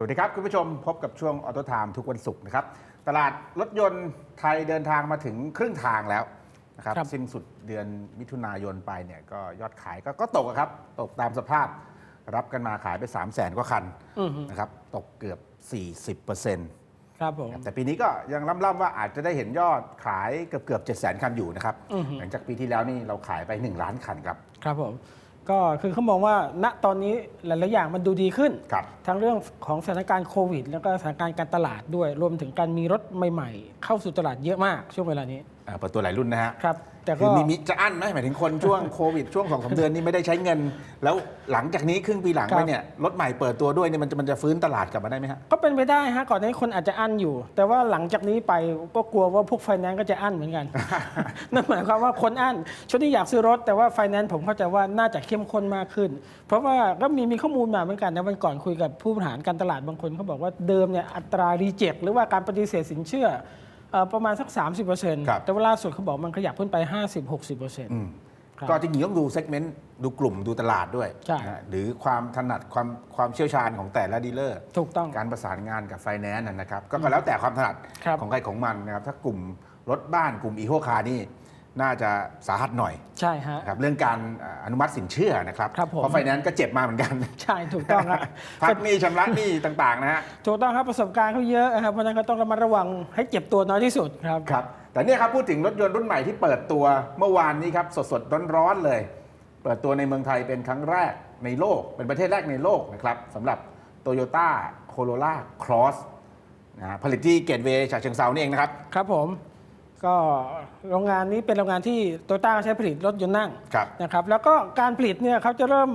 สวัสดีครับคุณผู้ชมพบกับช่วงออโตไทม์ทุกวันศุกร์นะครับ ตลาดรถยนต์ไทยเดินทางมาถึงครึ่งทางแล้วนะครับครับสิ้นสุดเดือนมิถุนายนไปเนี่ยก็ยอดขายก็ก็ตกอะครับ ตกตามสภาพรับกันมาขายไป 3 0 0แสนกว่าคันอือฮึนะครับตกเกือบ 40%ครับผมแต่ปีนี้ก็ยังล่ำๆว่าอาจจะได้เห็นยอดขายเกือบเกือบ7 0 0 0 0 คันอยู่นะครับอือฮึหลังจากปีที่แล้วนี่เราขายไป 1 ล้านคันครับ ครับผม ก็คือเขามองว่าณตอนนี้หลายๆอย่างมันดูดีขึ้น ครับ ทั้งเรื่องของสถานการณ์โควิด แล้วก็สถานการณ์การตลาดด้วย รวมถึงการมีรถใหม่ ๆ เข้าสู่ตลาดเยอะมากช่วงเวลานี้ อ่าเปิดตัวหลายรุ่นนะฮะ ครับ แต่คืก็อมีมีจะอั้นไหมหมายถึงคนช่วงโควิดช่วงสองสามเดือนนี่ไม่ได้ใช้เงิน แล้วหลังจากนี้ครึ่งปีหลังไปเนี่ยรถใหม่เปิดตัวด้วยเนี่ยมันจะมันจะฟื้นตลาดกลับมาได้ไหมฮะ ก็เป็นไปได้ฮะก่อนหน้านี้คนอาจจะอั้นอยู่ แต่ว่าหลังจากนี้ไปก็กลัวว่าพวกไฟแนนซ์ก็จะอั้นเหมือนกัน นั่นหมายความว่าคนอั้นช่วงนี้อยากซื้อรถแต่ว่าไฟแนนซ์ผมเข้าใจว่าน่าจะเข้มข้นมากขึ้น เพราะว่าก็มีมีข้อมูลมาเหมือนกันนะวันก่อนคุยกับผู้บริหารการตลาดบางคนเขาบอกว่าเดิมเนี่ยอัตรารีเจ็คหรือว่าการปฏิเสธสินเชื่อเอ่อ ประมาณสัก 30%ครับ แต่ว่าล่าสุดเขาบอกมันขยับขึ้นไป 50-60%อืมครับก็จริงๆต้องดูเซกเมนต์ดูกลุ่มดูตลาดด้วยใช่นะฮะหรือความถนัดความความเชี่ยวชาญของแต่ละดีลเลอร์ ถูกต้อง การประสานงานกับไฟแนนซ์นะครับ ก็ก็แล้วแต่ความถนัดครับของใครของมันนะครับ ถ้ากลุ่มรถบ้านกลุ่มอีโคคาร์นี่ น่าจะสาหัสหน่อยใช่ฮะนะครับเรื่องการอ่าอนุมัติสินเชื่อนะครับครับผม เพราะไฟแนนซ์ก็เจ็บมาเหมือนกันใช่ถูกต้องครับ พักหนี้ชำระหนี้ต่างๆนะฮะ ถูกต้องครับประสบการณ์เขาเยอะนะครับเพราะฉะนั้นก็ต้องระมัดระวังให้เจ็บตัวน้อยที่สุดครับ ครับแต่เนี่ยครับพูดถึงรถยนต์รุ่นใหม่ที่เปิดตัวเมื่อวานนี้ครับสดๆร้อนๆเลย เปิดตัวในเมืองไทยเป็นครั้งแรกในโลก เป็นประเทศแรกในโลกนะครับสำหรับ Toyota Corolla Cross นะฮะผลิตที่เกตเวย์ฉะเชิงเซานี่เองนะครับ ครับผม ก็โรงงานนี้เป็นโรงงานที่โตต้าใช้ผลิตรถยนต์นั่งครับนะครับแล้วก็การผลิตเนี่ยเขาจะเริ่ม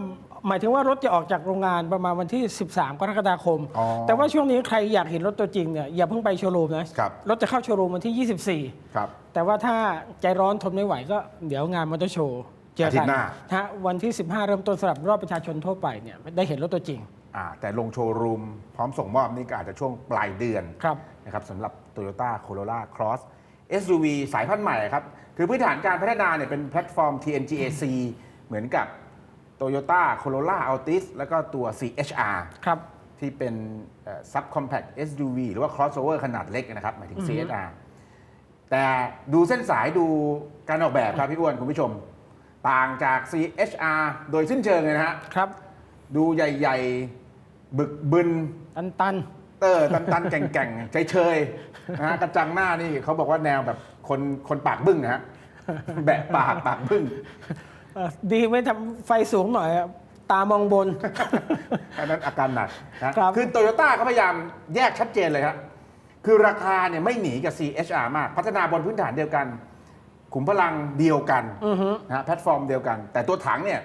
หมายถึงว่ารถจะออกจากโรงงานประมาณวันที่ 13 กรกฎาคมอ๋อแต่ว่าช่วงนี้ใครอยากเห็นรถตัวจริงเนี่ยอย่าเพิ่งไปโชว์รูมนะครับรถจะเข้าโชว์รูมวันที่ 24 ครับ แต่ว่าถ้าใจร้อนทนไม่ไหวก็เดี๋ยวงานมอเตอร์โชว์เจออาทิกัตนย์หน้าฮะวันที่ 15 เริ่มต้นสำหรับรอบประชาชนทั่วไปเนี่ยได้เห็นรถตัวจริงอ่าแต่ลงโชว์รูมพร้อมส่งมอบนี่ก็อาจจะช่วงปลายเดือนครับนะครับสำหรับ Toyota Corolla Cross SUV สายพันธุ์ใหม่ครับ คือพื้นฐานการพัฒนาเนี่ยเป็นแพลตฟอร์ม TNGAC เหมือนกับ Toyota Corolla Altis แล้วก็ตัว CHR ครับที่เป็นเอ่อ Subcompact SUV หรือว่า crossover ขนาดเล็กนะครับ หมายถึง CHR แต่ดูเส้นสายดูการออกแบบครับพี่อ้วนคุณผู้ชม ต่างจาก CHR โดยสิ้นเชิงเลยนะฮะครับ ดูใหญ่ ๆ บึกบึน ตันตัน เตอร์ ตันตันๆแก่งแก่งๆ เฉยๆนะฮะกระจังหน้านี่เขาบอกว่าแนวแบบคนคนปากบึ้งนะฮะแบะปากปากบึ้ง เอ่อดีไม่ทำไฟสูงหน่อยอะตามองบน อันนั้นอาการหนักนะครับ คือโตโยต้าเขาพยายามแยกชัดเจนเลยครับคือราคาเนี่ยไม่หนีกับ CHR มาก พัฒนาบนพื้นฐานเดียวกัน ขุมพลังเดียวกันอือฮึนะฮะแพลตฟอร์มเดียวกัน แต่ตัวถังเนี่ย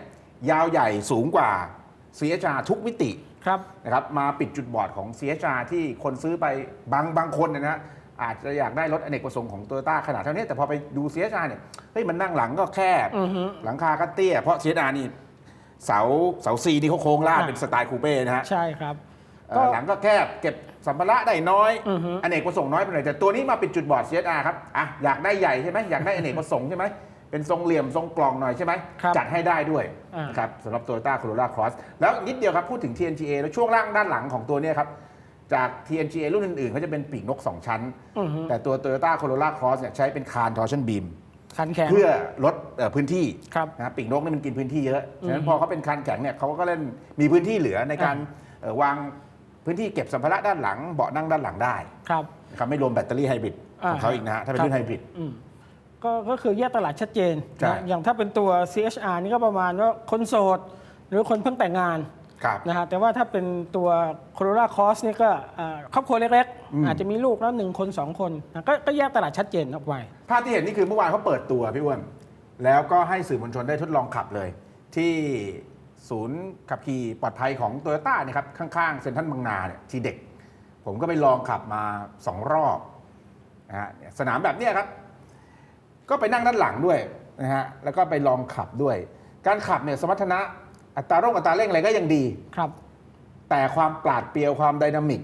ยาวใหญ่สูงกว่า CHR ทุกมิติ ครับนะครับมาปิดจุดบอดของ CHR ที่คนซื้อไปบางบางคนนะฮะอาจจะอยากได้รถอเนกประสงค์ของ Toyota ขนาดเท่านี้ แต่พอไปดู CHR เนี่ยเฮ้ยมันนั่งหลังก็แคบอือฮึหลังคาก็เตี้ย เพราะ CHR นี่เสาเสาซีนี่เขาโค้งลาดอะเป็นสไตล์คูเป้นะฮะใช่ครับเอ่อหลังก็แคบเก็บสัมภาระได้น้อยอือฮึอเนกประสงค์น้อยไปหน่อยแต่ตัวนี้มาปิดจุดบอด CHR ครับอะอยากได้ใหญ่ใช่ไหมอยากได้อเนกประสงค์ใช่ไหม เป็นทรงเหลี่ยมทรงกล่องหน่อยใช่ไหมครับจัดให้ได้ด้วยอ่านะครับสำหรับ Toyota Corolla Cross แล้วนิดเดียวครับ พูดถึง TNGA แล้วช่วงล่างด้านหลังของตัวเนี้ยครับ จาก TNGA รุ่นอื่นๆเขาจะเป็นปีกนก 2 ชั้น อือฮึแต่ตัว Toyota Corolla Cross เนี่ยใช้เป็นคาน torsion beam คันแข็งเพื่อลดเอ่อพื้นที่ ครับ นะปีกนกนี่มันกินพื้นที่เยอะ ฉะนั้นอืมพอเขาเป็นคานแข็งเนี่ยเขาก็เล่นมีพื้นที่เหลือในการเอ่อวางพื้นที่เก็บสัมภาระด้านหลังเบาะนั่งด้านหลังได้ครับ นะครับไม่รวมแบตเตอรี่ไฮบริดของเขาอีกนะฮะถ้าเป็นรุ่นไฮบริดอืม ก็ก็คือแยกตลาดชัดเจนใช่ นะอย่างถ้าเป็นตัว CHR นี่ก็ประมาณว่าคนโสด หรือคนเพิ่งแต่งงานครับ นะฮะแต่ว่าถ้าเป็นตัว Corolla Cross นี่ก็อ่าครอบครัวเล็กอืมๆอาจจะมีลูกแล้วหนึ่งคนสองคนนะก็ก็แยกตลาดชัดเจนออกไป ภาพที่เห็นนี่คือเมื่อวานเขาเปิดตัวพี่อ้วนแล้วก็ให้สื่อมวลชนได้ทดลองขับเลย ที่ศูนย์ขับขี่ปลอดภัยของโตโยต้าเนี่ยครับ ข้างๆเซ็นทรัลบางนาเนี่ยทีเด็ก ผมก็ไปลองขับมาสองรอบนะฮะสนามแบบเนี้ยครับ ก็ไปนั่งด้านหลังด้วยนะฮะแล้วก็ไปลองขับด้วย การขับเนี่ยสมรรถนะอัตราร่งอัตราเร่งอะไรก็ยังดี ครับ แต่ความปราดเปรียวความไดนามิก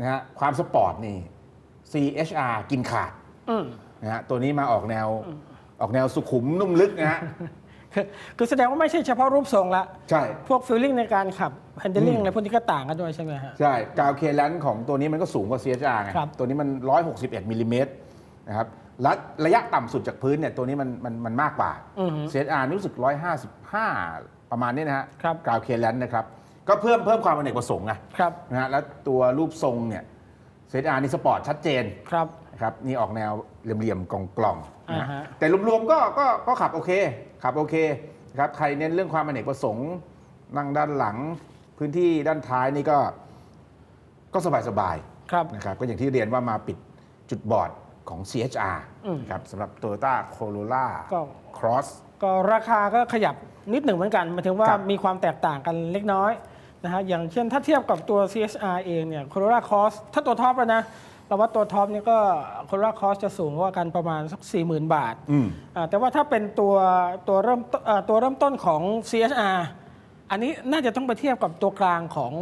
นะฮะความสปอร์ตนี่ CHR กินขาดอืม นะฮะตัวนี้มาออกแนวออกแนวสุขุมนุ่มลึกนะฮะ คือคือแสดงว่าไม่ใช่เฉพาะรูปทรงละ ใช่ พวกฟีลลิ่งในการขับ handling อะไรพวกนี้ก็ต่างกันด้วยใช่ไหมฮะ ใช่กาวเคแลนของตัวนี้มันก็สูงกว่า CHR ไง ครับ ตัวนี้มัน 161มิลลิเมตรนะครับ และระยะต่ำสุดจากพื้นเนี่ยตัวนี้มันมันมันมากกว่า อือฮึ CHR นี่รู้สึก 155 ประมาณนี้นะฮะครับกาวเคแลนนะครับ ก็เพิ่มเพิ่มความอเนกประสงค์ไงครับ นะฮะแล้วตัวรูปทรงเนี่ย CHR นี่สปอร์ตชัดเจนครับ นะครับนี่ออกแนวเหลี่ยมๆกล่องๆนะอ่าฮะ แต่รวมๆก็ก็ก็ขับโอเค ขับโอเคนะครับใครเน้นเรื่องความอเนกประสงค์ นั่งด้านหลังพื้นที่ด้านท้ายนี่ก็ก็สบายครับๆนะครับก็อย่างที่เรียนว่ามาปิดจุดบอด ของ CHR อืมนะครับสำหรับ Toyota Corolla ก็ Cross ก็ราคาก็ขยับนิดหนึ่งเหมือนกันหมายถึงว่าครับมีความแตกต่างกันเล็กน้อยนะฮะอย่างเช่นถ้าเทียบกับตัว CSR เองเนี่ย Corolla Cross ถ้าตัวท็อปแล้วนะเราว่าตัวท็อปเนี่ยก็ Corolla Cross จะสูงกว่ากันประมาณสัก 40,000 บาทอืม อ่าแต่ว่าถ้าเป็นตัวตัวเริ่มต้นอ่าตัวเริ่มต้นของ CSR อันนี้น่าจะต้องไปเทียบกับตัวกลางของ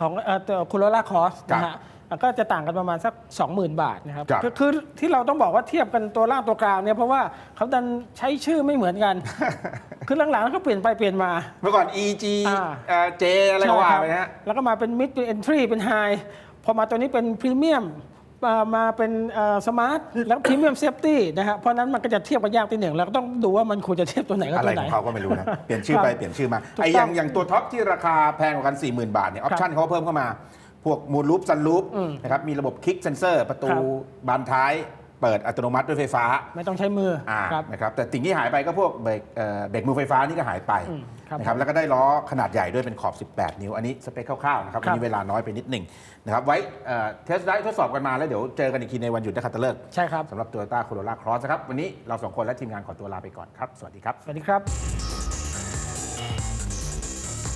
ของเอ่อตัว Corolla Cross นะฮะอะ ก็จะต่างกันประมาณสัก 20,000 บาทนะครับครับคือคือที่เราต้องบอกว่าเทียบกันตัวล่างตัวกลางเนี่ยเพราะว่าเขาดันใช้ชื่อไม่เหมือนกัน คือหลังๆเขาเปลี่ยนไปเปลี่ยนมา เมื่อก่อน EG อ่า เอ่อ J อะไรก็ว่าใช่คบไปนะฮะ แล้วก็มาเป็น mid เป็น entry เป็น high พอมาตัวนี้เป็น premium มามาเป็นสมาร์ทแล้ว premium safety นะฮะเพราะฉะนั้นมันก็จะเทียบกันยากทีหนึ่งเราก็ต้องดูว่ามันควรจะเทียบตัวไหนกับอะไรตัวไหขน องเขาก็ไม่รู้นะ เปลี่ยนชื่อไปครับเปลี่ยนชื่อมา ถูกไอ้ต้องอย่างอย่างตัวท็อปที่ราคาแพงกว่ากัน 40,000 บาทเนี่ยออปชั่นเขาก็เพิ่มเข้ามาพ วกมูลลูปซันลูปอืมนะครับมีระบบคลิกเซนเซอร์ ประตูครับ บานท้าย เปิดอัตโนมัติด้วยไฟฟ้าไม่ต้องใช้มืออ่าครับ นะครับแต่สิ่งที่หายไปก็พวกเบรกเอ่อเบรกมือไฟฟ้านี่ก็หายไปอืมครับนะครับแล้วก็ได้ล้อขนาดใหญ่ด้วยเป็นขอบ 18 นิ้ว อันนี้สเปคคร่าวๆนะครับควัรันบนี้เวลาน้อยไปนิดหนึ่งนะครับไว้เทสได้ทดสอบกันมาแล้วเดี๋ยวเจอกันอีกทีในวันหยุดนักขัตฤกษ์ใช่ครับ สำหรับ Toyota Corolla Cross นะครับวันนี้เราสองคนและทีมงานขอตัวลาไปก่อนครับสวัสดีครับ สวัสดีครับ